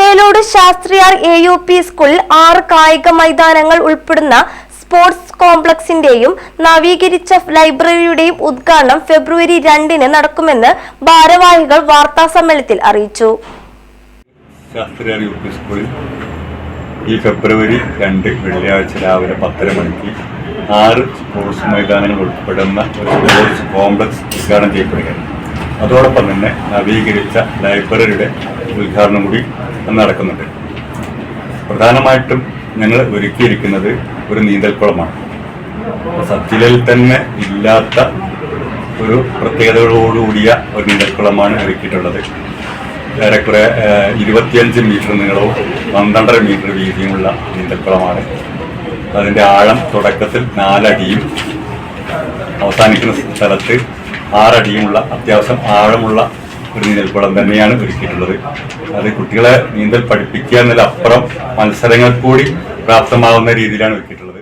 Chelode Sasthriyar A U P സ്കൂളിൽ ആറ് കായിക മൈതാനങ്ങൾ ഉൾപ്പെടുന്ന സ്പോർട്സ് കോംപ്ലക്സിന്റെയും നവീകരിച്ച ലൈബ്രറിയുടെയും ഉദ്ഘാടനം ഫെബ്രുവരി രണ്ടിന് നടക്കുമെന്ന് ഭാരവാഹികൾ വാർത്താ സമ്മേളനത്തിൽ അറിയിച്ചു. ശാസ്ത്രീയ യു പി സ്കൂളിൽ ഈ ഫെബ്രുവരി രണ്ട് വെള്ളിയാഴ്ച രാവിലെ പത്തര മണിക്ക് ആറ് സ്പോർട്സ് മൈതാനങ്ങൾ ഉൾപ്പെടുന്ന ഒരു സ്പോർട്സ് കോംപ്ലക്സ് ഉദ്ഘാടനം ചെയ്യപ്പെടുകയാണ്. അതോടൊപ്പം തന്നെ നവീകരിച്ച ലൈബ്രറിയുടെ ഉദ്ഘാടനം കൂടി നടക്കുന്നുണ്ട്. പ്രധാനമായിട്ടും ഞങ്ങൾ ഒരുക്കിയിരിക്കുന്നത് ഒരു നീന്തൽക്കുളമാണ്. സത്യയിൽ തന്നെ ഇല്ലാത്ത ഒരു പ്രത്യേകതകളോടുകൂടിയ ഒരു നീന്തൽക്കുളമാണ് ഒരുക്കിയിട്ടുള്ളത്. ഏറെക്കുറെ ഇരുപത്തിയഞ്ച് മീറ്റർ നീളവും പന്ത്രണ്ടര മീറ്റർ വീതിയുമുള്ള നീന്തൽക്കുളമാണ്. അതിന്റെ ആഴം തുടക്കത്തിൽ നാലടിയും അവസാനിക്കുന്ന സ്ഥലത്ത് ആറടിയുമുള്ള അത്യാവശ്യം ആഴമുള്ള ഒരു നീന്തൽക്കുളം തന്നെയാണ് ഒരുക്കിയിട്ടുള്ളത്. അത് കുട്ടികളെ നീന്തൽ പഠിപ്പിക്കുക എന്നതിലപ്പുറം മത്സരങ്ങൾ കൂടി പ്രാപ്തമാവുന്ന രീതിയിലാണ് ഒരുക്കിയിട്ടുള്ളത്.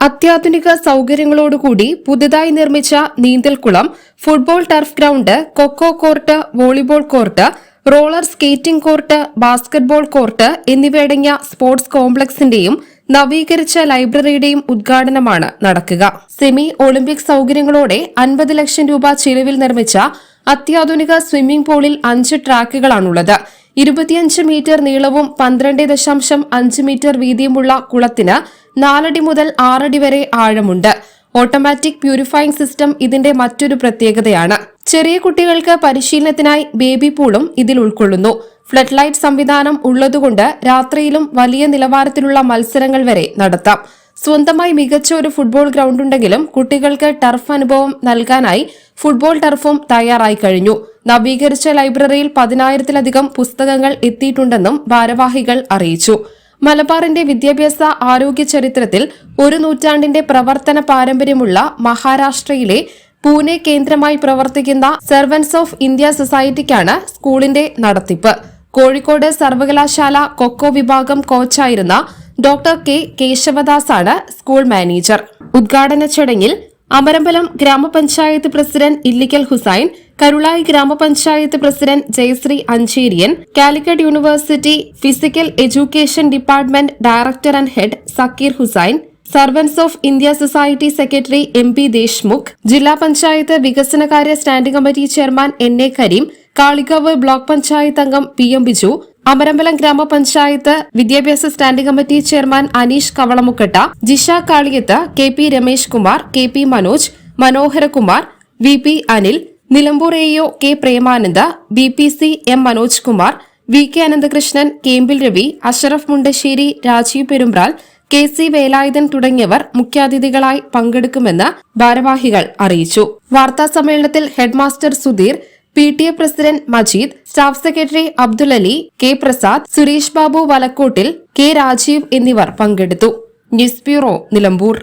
അത്യാധുനിക സൗകര്യങ്ങളോടുകൂടി പുതുതായി നിർമ്മിച്ച നീന്തൽക്കുളം football turf ground kho-kho court volleyball court roller skating court basketball court എന്നിവയടങ്ങിയ sports കോംപ്ലക്സിന്റെയും നവീകരിച്ച ലൈബ്രറിയുടെയും ഉദ്ഘാടനമാണ് നടക്കുക. സെമി ഒളിമ്പിക് സൗകര്യങ്ങളോടെ അൻപത് ലക്ഷം രൂപ ചിലവിൽ നിർമ്മിച്ച അത്യാധുനിക സ്വിമ്മിംഗ് പൂളിൽ അഞ്ച് ട്രാക്കുകളാണുള്ളത്. ഇരുപത്തിയഞ്ച് മീറ്റർ നീളവും പന്ത്രണ്ട് ദശാംശം അഞ്ച് മീറ്റർ വീതിയുമുള്ള കുളത്തിന് നാലടി മുതൽ ആറടി വരെ ആഴമുണ്ട്. ഓട്ടോമാറ്റിക് പ്യൂരിഫയിങ് സിസ്റ്റം ഇതിന്റെ മറ്റൊരു പ്രത്യേകതയാണ്. ചെറിയ കുട്ടികൾക്ക് പരിശീലനത്തിനായി ബേബി പൂളും ഇതിൽ ഉൾക്കൊള്ളുന്നു. ഫ്ലഡ് ലൈറ്റ് സംവിധാനം ഉള്ളതുകൊണ്ട് രാത്രിയിലും വലിയ നിലവാരത്തിലുള്ള മത്സരങ്ങൾ വരെ നടത്താം. സ്വന്തമായി മികച്ച ഒരു ഫുട്ബോൾ ഗ്രൗണ്ട് ഉണ്ടെങ്കിലും കുട്ടികൾക്ക് ടർഫ് അനുഭവം നൽകാനായി ഫുട്ബോൾ ടർഫും തയ്യാറായി കഴിഞ്ഞു. നവീകരിച്ച ലൈബ്രറിയിൽ പതിനായിരത്തിലധികം പുസ്തകങ്ങൾ എത്തിയിട്ടുണ്ടെന്നും ഭാരവാഹികൾ അറിയിച്ചു. മലബാറിന്റെ വിദ്യാഭ്യാസ ആരോഗ്യ ചരിത്രത്തിൽ ഒരു നൂറ്റാണ്ടിന്റെ പ്രവർത്തന പാരമ്പര്യമുള്ള മഹാരാഷ്ട്രയിലെ പൂനെ കേന്ദ്രമായി പ്രവർത്തിക്കുന്ന സെർവൻസ് ഓഫ് ഇന്ത്യ സൊസൈറ്റിക്കാണ് സ്കൂളിന്റെ നടത്തിപ്പ്. കോഴിക്കോട് സർവകലാശാല കൊക്കോ വിഭാഗം കോച്ചായിരുന്ന ഡോക്ടർ കെ കേശവദാസാണ് സ്കൂൾ മാനേജർ. ഉദ്ഘാടന ചടങ്ങിൽ അമരമ്പലം ഗ്രാമപഞ്ചായത്ത് പ്രസിഡന്റ് ഇല്ലിക്കൽ ഹുസൈൻ കരുളായി ഗ്രാമപഞ്ചായത്ത് president Jayashree Ancheriyan Calicut university physical education department director and head Zakir Hussain servants of India society secretary M P Deshmukh ജില്ലാ പഞ്ചായത്ത് വികസനകാര്യ standing committee chairman N A Kareem Kalikavu block panchayat അംഗം P M Biju Amarambalam ഗ്രാമപഞ്ചായത്ത് വിദ്യാഭ്യാസ standing committee chairman Aneesh Kavalamukkatta Jisha Kaliyath K P Ramesh Kumar K P Manoj Manoharakumar V P Anil Nilambur AO K Premananda B P C M Manoj Kumar V K Ananthakrishnan Kempil Ravi Ashraf Mundassery Rajeev Perumbral K C Velayudhan തുടങ്ങിയവർ മുഖ്യാതിഥികളായി പങ്കെടുക്കുമെന്ന് ഭാരവാഹികൾ അറിയിച്ചു. വാർത്താസമ്മേളനത്തിൽ headmaster Sudheer P T A president Majeed staff secretary Abdul Ali K Prasad Suresh Babu Valakkottil K Rajeev എന്നിവർ പങ്കെടുത്തു. News bureau Nilambur.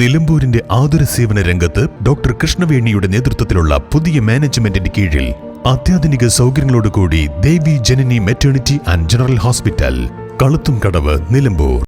നിലമ്പൂരിന്റെ ആതുര സേവന രംഗത്ത് ഡോക്ടർ കൃഷ്ണവേണിയുടെ നേതൃത്വത്തിലുള്ള പുതിയ മാനേജ്മെന്റിന്റെ കീഴിൽ അത്യാധുനിക സൗകര്യങ്ങളോടുകൂടി Devi Janani maternity and general hospital കളുത്തും Kadavu Nilambur.